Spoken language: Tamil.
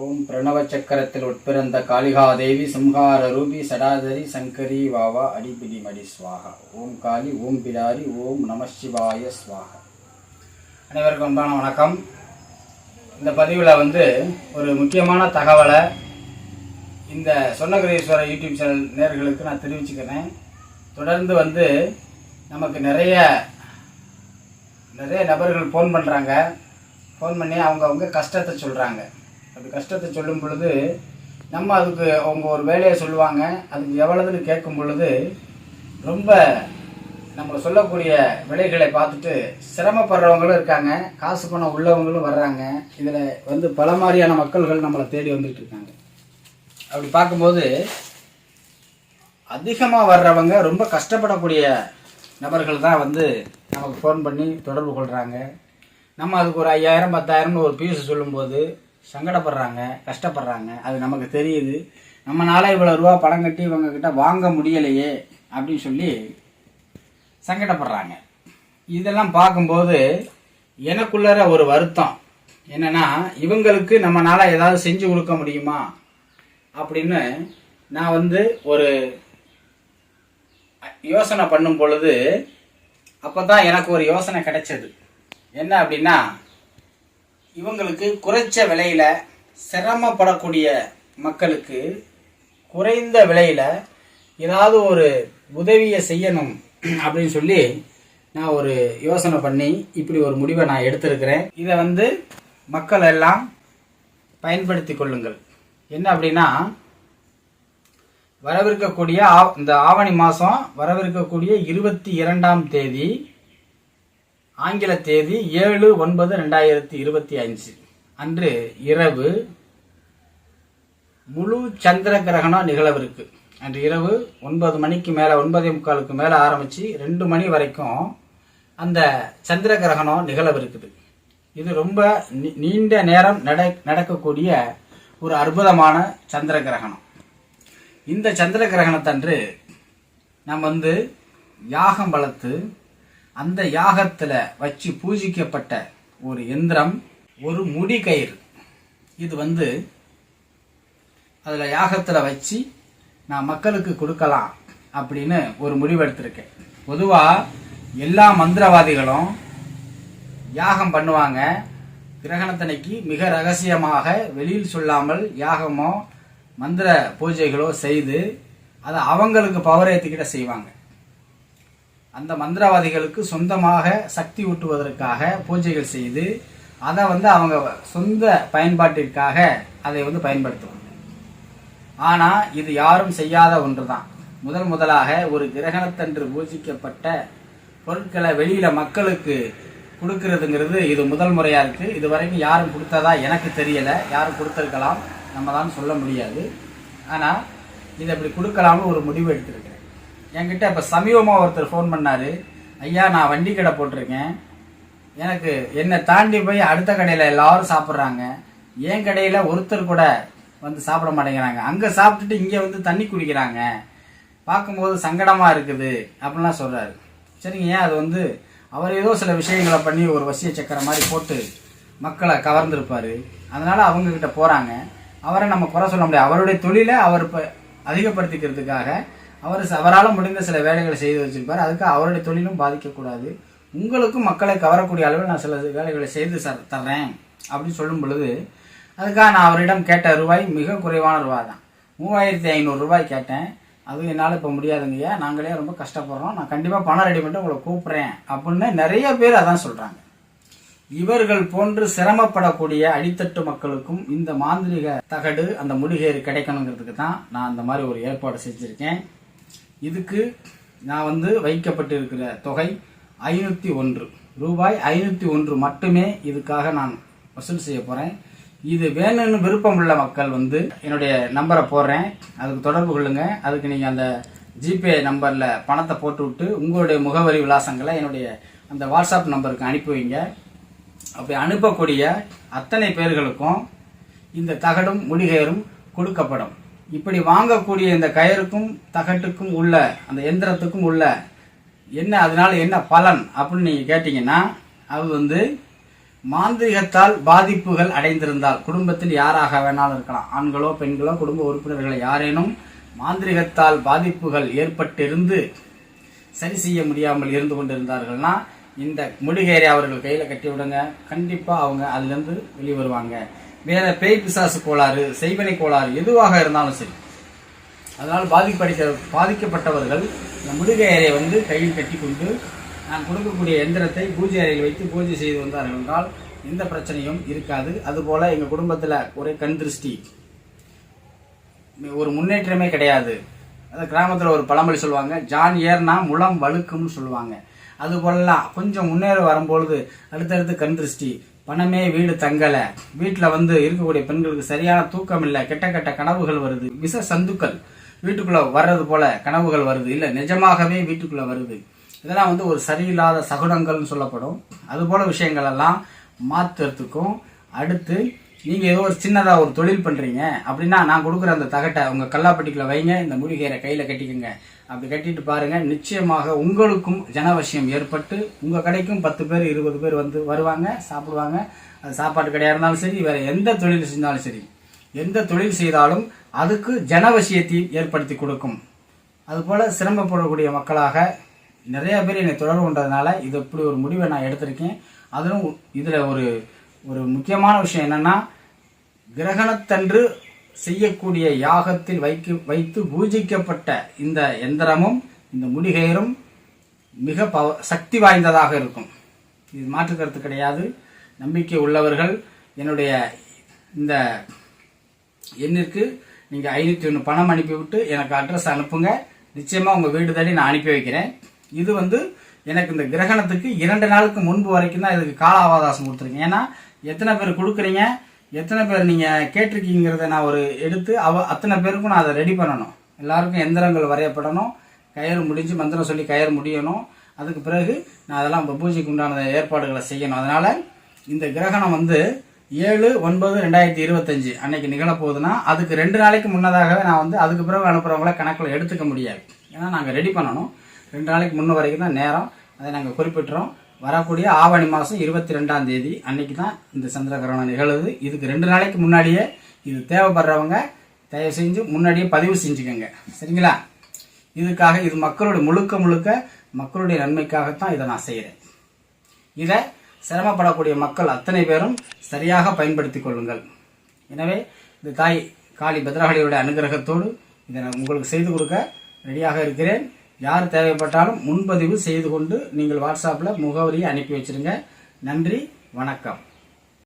ஓம் பிரணவ சக்கரத்தில் உட்பிறந்த காளிகாதேவி சிம்ஹார ரூபி சடாதரி சங்கரி வாவா அடிபிடி மடி ஸ்வாகா ஓம் காளி ஓம் பிடாரி ஓம் நம சிவாய ஸ்வாகா அனைவருக்கும் அன்பான வணக்கம். இந்த பதிவில் வந்து ஒரு முக்கியமான தகவலை இந்த சொன்னகிரீஸ்வரர் யூடியூப் சேனல் நேர்களுக்கு நான் தெரிவிச்சுக்கிறேன். தொடர்ந்து வந்து நமக்கு நிறைய நிறைய நபர்கள் ஃபோன் பண்ணுறாங்க ஃபோன் பண்ணி அவங்க அவங்க கஷ்டத்தை சொல்கிறாங்க அப்படி கஷ்டத்தை சொல்லும் பொழுது நம்ம அதுக்கு அவங்க ஒரு வேலையை சொல்லுவாங்க அதுக்கு எவ்வளவுன்னு கேட்கும் பொழுது ரொம்ப நம்ம சொல்லக்கூடிய விலைகளை பார்த்துட்டு சிரமப்படுறவங்களும் இருக்காங்க காசு பணம் உள்ளவங்களும் வர்றாங்க. இதில் வந்து பல மாதிரியான மக்கள்கள் நம்மளை தேடி வந்துட்டு இருக்காங்க. அப்படி பார்க்கும்போது அதிகமாக வர்றவங்க ரொம்ப கஷ்டப்படக்கூடிய நபர்கள் தான் வந்து நமக்கு ஃபோன் பண்ணி தொடர்பு கொள்கிறாங்க நம்ம அதுக்கு ஒரு ஐயாயிரம் பத்தாயிரம்னு ஒரு பீஸ் சொல்லும்போது சங்கடப்படுறாங்க கஷ்டப்படுறாங்க. அது நமக்கு தெரியுது. நம்மளால இவ்வளோ ரூபா பணம் கட்டி இவங்க கிட்ட வாங்க முடியலையே அப்படின்னு சொல்லி சங்கடப்படுறாங்க. இதெல்லாம் பார்க்கும்போது எனக்குள்ளற ஒரு வருத்தம். என்னன்னா இவங்களுக்கு நம்மனால ஏதாவது செஞ்சு கொடுக்க முடியுமா? அப்படின்னு நான் வந்து ஒரு யோசனை பண்ணும் பொழுது அப்பதான் எனக்கு ஒரு யோசனை கிடைச்சது. என்ன அப்படின்னா இவங்களுக்கு குறைச்ச விலையில் சிரமப்படக்கூடிய மக்களுக்கு குறைந்த விலையில் ஏதாவது ஒரு உதவியை செய்யணும் அப்படின்னு சொல்லி நான் ஒரு யோசனை பண்ணி இப்படி ஒரு முடிவை நான் எடுத்திருக்கிறேன். இதை வந்து மக்கள் எல்லாம் பயன்படுத்தி கொள்ளுங்கள். என்ன அப்படின்னா வரவிருக்கக்கூடிய ஆ- இந்த ஆவணி மாதம் வரவிருக்கக்கூடிய இருபத்தி இரண்டாம் தேதி ஆங்கில தேதி ஏழு ஒன்பது ரெண்டாயிரத்தி இருபத்தி அஞ்சு அன்று இரவு முழு சந்திர கிரகணம் நிகழவிருக்கு அன்று இரவு ஒன்பது மணிக்கு மேலே ஒன்பதே முக்காலுக்கு மேலே ஆரம்பித்து ரெண்டு மணி வரைக்கும் அந்த சந்திர கிரகணம் நிகழவிருக்குது இது ரொம்ப நீ- நீண்ட நேரம் நட நடக்கக்கூடிய ஒரு அற்புதமான சந்திர கிரகணம். இந்த சந்திர கிரகணத்தன்று நம்ம வந்து யாகம் வளர்த்து அந்த யாகத்தில் வச்சு பூஜிக்கப்பட்ட ஒரு எந்திரம் ஒரு முடி கயிறு. இது வந்து அதில் யாகத்தில் வச்சு நான் மக்களுக்கு கொடுக்கலாம் அப்படின்னு ஒரு முடிவெடுத்திருக்கேன். பொதுவாக எல்லா மந்திரவாதிகளும் யாகம் பண்ணுவாங்க. கிரகணத்தனைக்கு மிக ரகசியமாக வெளியில் சொல்லாமல் யாகமோ மந்திர பூஜைகளோ செய்து அதை அவங்களுக்கு பவர் ஏற்றிக்கிட்ட செய்வாங்க. அந்த மந்திரவாதிகளுக்கு சொந்தமாக சக்தி ஊட்டுவதற்காக பூஜைகள் செய்து அதை வந்து அவங்க சொந்த பயன்பாட்டிற்காக அதை வந்து பயன்படுத்துவாங்க. ஆனால் இது யாரும் செய்யாத ஒன்று தான் முதல் முதலாக ஒரு கிரகணத்தன்று பூஜிக்கப்பட்ட பொருட்களை வெளியில் மக்களுக்கு கொடுக்கறதுங்கிறது இது முதல் முறையாக இருக்குது இது வரைக்கும் யாரும் கொடுத்ததா எனக்கு தெரியலை. யாரும் கொடுத்துருக்கலாம். நம்ம தான் சொல்ல முடியாது. ஆனால் இதை இப்படி கொடுக்கலாம்னு ஒரு முடிவு எடுத்திருக்கிறேன் என்கிட்ட இப்போ சமீபமாக ஒருத்தர் ஃபோன் பண்ணார். ஐயா நான் வண்டி கடை போட்டிருக்கேன். எனக்கு என்னை தாண்டி போய் அடுத்த கடையில் எல்லாரும் சாப்பிட்றாங்க. என் கடையில் ஒருத்தர் கூட வந்து சாப்பிட மாட்டேங்கிறாங்க. அங்கே சாப்பிட்டுட்டு இங்கே வந்து தண்ணி குடிக்கிறாங்க. பார்க்கும்போது சங்கடமாக இருக்குது அப்படின்லாம் சொல்கிறாரு சரிங்க ஏன் அது வந்து அவர் ஏதோ சில விஷயங்களை பண்ணி ஒரு வசிய சக்கர மாதிரி போட்டு மக்களை கவர்ந்துருப்பார். அதனால் அவங்கக்கிட்ட போகிறாங்க அவரை நம்ம குறை சொல்ல முடியாது. அவருடைய தொழிலை அவர் இப்போ அதிகப்படுத்திக்கிறதுக்காக அவர் அவரால் முடிந்த சில வேலைகளை செய்து வச்சிருப்பார். அதுக்கு அவருடைய தொழிலும் பாதிக்கக்கூடாது. உங்களுக்கும் மக்களை கவரக்கூடிய அளவில் நான் சில வேலைகளை செய்து தர்றேன் அப்படின்னு சொல்லும் பொழுது அதுக்காக நான் அவரிடம் கேட்ட ரூபாய் மிக குறைவான ரூபாய் தான். மூவாயிரத்தி ஐநூறு ரூபாய் கேட்டேன். அது என்னால் இப்போ முடியாதுங்கய்யா நாங்களே ரொம்ப கஷ்டப்படுறோம். நான் கண்டிப்பாக பணம் ரெடி பண்ணிட்டு உங்களை கூப்பிட்றேன் அப்படின்னு நிறைய பேர் அதான் சொல்கிறாங்க இவர்கள் போன்று சிரமப்படக்கூடிய அடித்தட்டு மக்களுக்கும் இந்த மாந்திரிக தகடு அந்த முடிகேறு கிடைக்கணுங்கிறதுக்கு தான் நான் அந்த மாதிரி ஒரு ஏற்பாடு செஞ்சுருக்கேன். இதுக்கு நான் வந்து வைக்கப்பட்டிருக்கிற தொகை ஐநூற்றி ஒன்று. ரூபாய் ஐநூற்றி ஒன்று மட்டுமே இதுக்காக நான் வசூல் செய்ய போகிறேன் இது வேணும்னு விருப்பம் உள்ள மக்கள் வந்து என்னுடைய நம்பரை போடுறேன். அதுக்கு தொடர்பு கொள்ளுங்க. அதுக்கு நீங்கள் அந்த ஜிபே நம்பரில் பணத்தை போட்டு விட்டு உங்களுடைய முகவரி விலாசங்களை என்னுடைய அந்த வாட்ஸ்அப் நம்பருக்கு அனுப்பி வைங்க. அப்படி அனுப்பக்கூடிய அத்தனை பேர்களுக்கும் இந்த தகடும் முடிகேறும் கொடுக்கப்படும். இப்படி வாங்கக்கூடிய இந்த கயிறுக்கும் தகட்டுக்கும் உள்ள அந்த எந்திரத்துக்கும் உள்ள என்ன அதனால என்ன பலன் அப்படின்னு நீங்கள் கேட்டிங்கன்னா அது வந்து மாந்திரிகத்தால் பாதிப்புகள் அடைந்திருந்தால் குடும்பத்தில் யாராக வேணாலும் இருக்கலாம். ஆண்களோ பெண்களோ குடும்ப உறுப்பினர்களை யாரேனும் மாந்திரிகத்தால் பாதிப்புகள் ஏற்பட்டிருந்து சரி செய்ய முடியாமல் இருந்து கொண்டிருந்தார்கள்னா இந்த முடிகேரை அவர்கள் கையில கட்டி விடுங்க. கண்டிப்பா அவங்க அதுல இருந்து வெளியே வருவாங்க. வேற பேய் பிசாசு கோளாறு செய்வனை கோளாறு எதுவாக இருந்தாலும் சரி. அதனால் பாதிப்படைக்க பாதிக்கப்பட்டவர்கள் இந்த முடிகேரை வந்து கையில் கட்டி கொண்டு நான் கொடுக்கக்கூடிய எந்திரத்தை பூஜை அறையில் வைத்து பூஜை செய்து வந்தார்கள் என்றால் எந்த பிரச்சனையும் இருக்காது. அதுபோல எங்கள் குடும்பத்தில் ஒரே கண் திருஷ்டி. ஒரு முன்னேற்றமே கிடையாது. அது கிராமத்தில் ஒரு பழமொழி சொல்லுவாங்க ஜான் ஏர்னா முளம் வழுக்கும்னு சொல்லுவாங்க. அது போலலாம் கொஞ்சம் முன்னேற வரும்பொழுது அடுத்தடுத்து கண் திருஷ்டி. பணமே வீடு தங்கல. வீட்டில் வந்து இருக்கக்கூடிய பெண்களுக்கு சரியான தூக்கம் இல்லை கெட்ட கெட்ட கனவுகள் வருது. விஷ சந்துக்கள். வீட்டுக்குள்ள வர்றது போல கனவுகள் வருது. இல்லை நிஜமாகவே வீட்டுக்குள்ள வருது. இதெல்லாம் வந்து ஒரு சரியில்லாத சகுனங்கள்னு சொல்லப்படும். அது போல விஷயங்கள் எல்லாம் மாத்துறதுக்கும் அடுத்து நீங்க ஏதோ ஒரு சின்னதா ஒரு தொழில் பண்றீங்க. அப்படின்னா நான் கொடுக்குற அந்த தகட்டை உங்க கல்லாப்பட்டிக்குள்ள வைங்க. இந்த மூலிகையரை கையில கட்டிக்கோங்க. அப்படி கட்டிட்டு பாருங்க. நிச்சயமாக உங்களுக்கும் ஜனவசியம் ஏற்பட்டு உங்க கடைக்கும் பத்து பேர் இருபது பேர் வந்து வருவாங்க சாப்பிடுவாங்க. அது சாப்பாட்டு கடையா இருந்தாலும் சரி வேற எந்த தொழில் செஞ்சாலும் சரி. எந்த தொழில் செய்தாலும் அதுக்கு ஜனவசியத்தை ஏற்படுத்தி கொடுக்கும். அதுபோல சிரமப்படக்கூடிய மக்களாக நிறைய பேர் என்னை தொடர்பு கொண்டதுனால இது இப்படி ஒரு முடிவை நான் எடுத்திருக்கேன். அதிலும் இதுல ஒரு ஒரு முக்கியமான விஷயம் என்னன்னா கிரகணத்தன்று செய்யக்கூடிய யாகத்தில் வைக்க வைத்து பூஜிக்கப்பட்ட இந்த எந்திரமும் இந்த முடிகயிறும் மிக பவ சக்தி வாய்ந்ததாக இருக்கும். இது மாற்று கருத்து கிடையாது. நம்பிக்கை உள்ளவர்கள் என்னுடைய இந்த எண்ணிற்கு நீங்கள் ஐநூற்றி ஒன்று பணம் அனுப்பிவிட்டு எனக்கு அட்ரஸ் அனுப்புங்க. நிச்சயமாக உங்கள் வீடு தேடி நான் அனுப்பி வைக்கிறேன். இது வந்து எனக்கு இந்த கிரகணத்துக்கு இரண்டு நாளுக்கு முன்பு வரைக்கும் தான் இதுக்கு கால அவகாசம் கொடுத்துருக்கேன். ஏன்னா எத்தனை பேர் கொடுக்குறீங்க? எத்தனை பேர் நீங்கள் கேட்டிருக்கீங்கிறத நான் ஒரு எடுத்து அவ அத்தனை பேருக்கும் நான் அதை ரெடி பண்ணணும். எல்லாருக்கும் எந்திரங்கள் வரையப்படணும். கயிறு முடிஞ்சு மந்திரம் சொல்லி கயிறு முடியணும். அதுக்கு பிறகு நான் அதெல்லாம் இப்போ பூஜைக்கு உண்டான ஏற்பாடுகளை செய்யணும். அதனால் இந்த கிரகணம் வந்து ஏழு ஒன்பது ரெண்டாயிரத்தி இருபத்தஞ்சு அன்னைக்கு நிகழப்போகுதுன்னா அதுக்கு ரெண்டு நாளைக்கு முன்னதாகவே நான் வந்து அதுக்கு பிறகு அனுப்புகிறவங்கள கணக்கில் எடுத்துக்க முடியாது. ஏன்னா நாங்கள் ரெடி பண்ணணும். ரெண்டு நாளைக்கு முன்ன வரைக்கும் தான் நேரம். அதை நாங்கள் குறிப்பிட்டுறோம். வரக்கூடிய ஆவணி மாதம் இருபத்தி ரெண்டாம் தேதி அன்னைக்கு தான் இந்த சந்திரகிரகணம் நிகழுது. இதுக்கு ரெண்டு நாளைக்கு முன்னாடியே இது தேவைப்படுறவங்க தயவு செஞ்சு முன்னாடியே பதிவு செஞ்சுக்கோங்க. சரிங்களா? இதுக்காக இது மக்களுடைய முழுக்க முழுக்க மக்களுடைய நன்மைக்காகத்தான் இதை நான் செய்கிறேன் இதை சிரமப்படக்கூடிய மக்கள் அத்தனை பேரும் சரியாக பயன்படுத்தி கொள்ளுங்கள். எனவே இந்த தாய் காளி பத்ரகாளியோட அனுகிரகத்தோடு இதை நான் உங்களுக்கு செய்து கொடுக்க ரெடியாக இருக்கிறேன். யார் தேவைப்பட்டாலும் முன்பதிவு செய்து கொண்டு நீங்கள் வாட்ஸ்அப்பில் முகவரியை அனுப்பி வச்சிருங்க. நன்றி வணக்கம்.